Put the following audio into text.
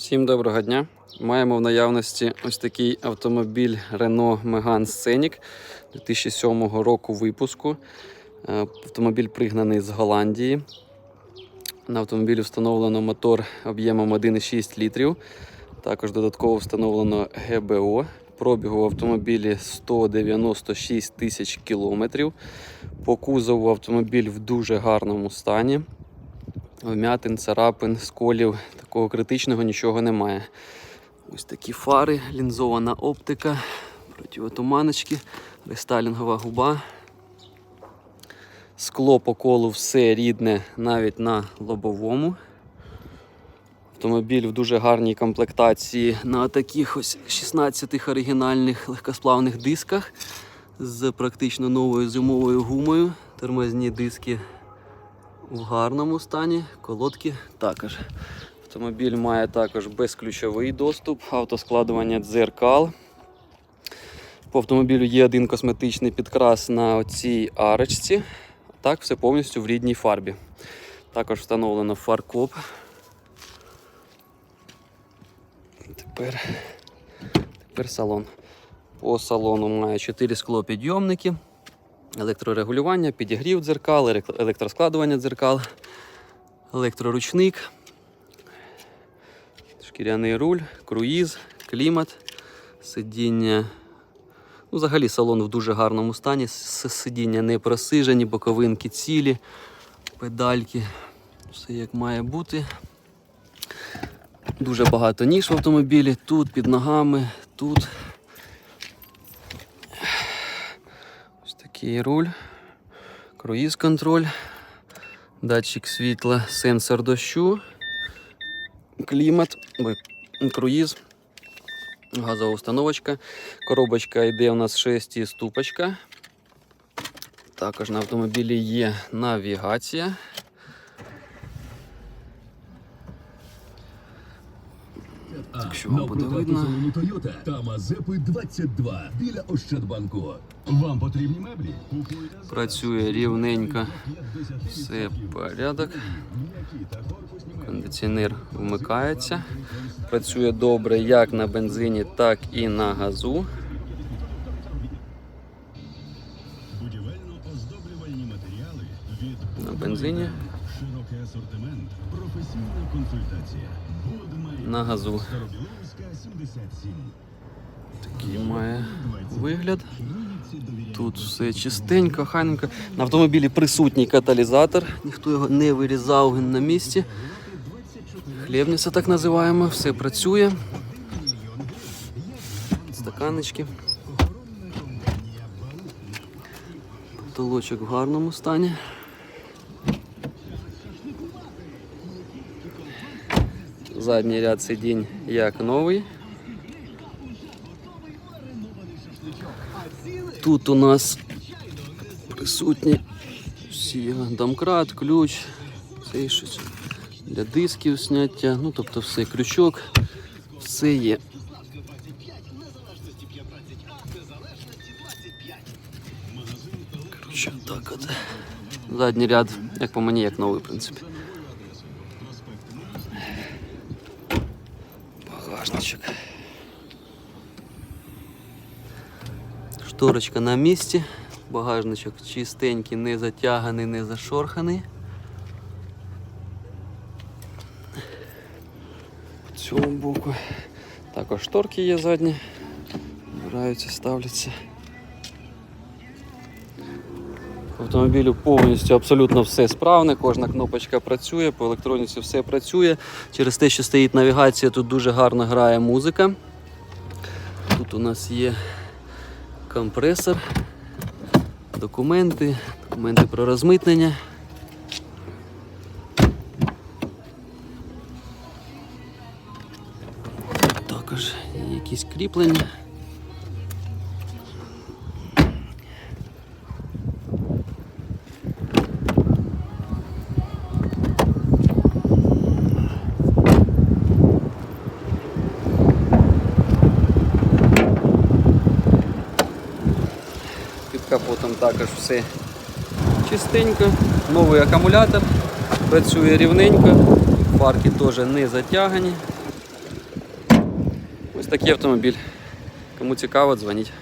Всім доброго дня. Маємо в наявності ось такий автомобіль Renault Megane Scenic 2007 року випуску. Е, Автомобіль пригнаний з Голландії. На автомобілі встановлено мотор об'ємом 1,6 літрів. Також додатково встановлено ГБО. Пробігу в автомобілі 196 тисяч кілометрів. По кузову автомобіль в дуже гарному стані. Вмятин, царапин, сколів, такого критичного нічого немає. Ось такі фари, лінзована оптика, противотуманочки, рестайлінгова губа. Скло по колу все рідне навіть на лобовому. Автомобіль в дуже гарній комплектації на таких ось 16 оригінальних легкосплавних дисках з практично новою зимовою гумою. Тормозні диски в гарному стані, колодки також. Автомобіль має також безключовий доступ, автоскладування дзеркал. По автомобілю є один косметичний підкрас на цій арочці. Так, все повністю в рідній фарбі. Також встановлено фаркоп. Тепер, тепер салон. По салону має 4 склопідйомники, електрорегулювання, підігрів дзеркал, електроскладування дзеркал, електроручник, шкіряний руль, круїз, клімат, сидіння. Ну, взагалі салон в дуже гарному стані. Сидіння не просижені, боковинки цілі, педальки. Все як має бути. Дуже багато ніж в автомобілі. Тут під ногами, тут. Ось такий руль, круїз контроль, датчик світла, сенсор дощу, клімат, круїз, газова установочка. Коробочка йде у нас 6 ступочка. Також на автомобілі є навігація. Якщо вам буде видно. Toyota та Мазепи 22 біля Ощадбанку. Вам потрібні меблі? Працює рівненько. 50% Все порядок. Кондиціонер вмикається. Працює добре як на бензині, так і на газу. На бензині, широкий асортимент, професійна консультація. На газу. Такий має вигляд. Тут все чистенько, хайненько. На автомобілі присутній каталізатор. Ніхто його не вирізав, він на місці. Хлібниця так називаємо, все працює. Стаканечки. Потолочок в гарному стані. Задній ряд сидінь як новий. Тут у нас присутні всі домкрат, ключ, це щось для дисків зняття, ну тобто все, крючок, все є. Коротше, так от. Задній ряд, як по мені, як новий, в принципі. Багажничок. Шторочка на місці, багажничок чистенький, не затяганий, не зашорханий. По цьому боку. Також шторки є задні. збираються, ставляться. Автомобілю повністю абсолютно все справне, кожна кнопочка працює, по електроніці все працює. Через те, що стоїть навігація, тут дуже гарно грає музика. Тут у нас є компресор, документи, документи про розмитнення. Також є якісь кріплення. там також все чистенько. Новий акумулятор, працює рівненько, парки теж не затягані. Ось такий автомобіль. Кому цікаво, дзвоніть.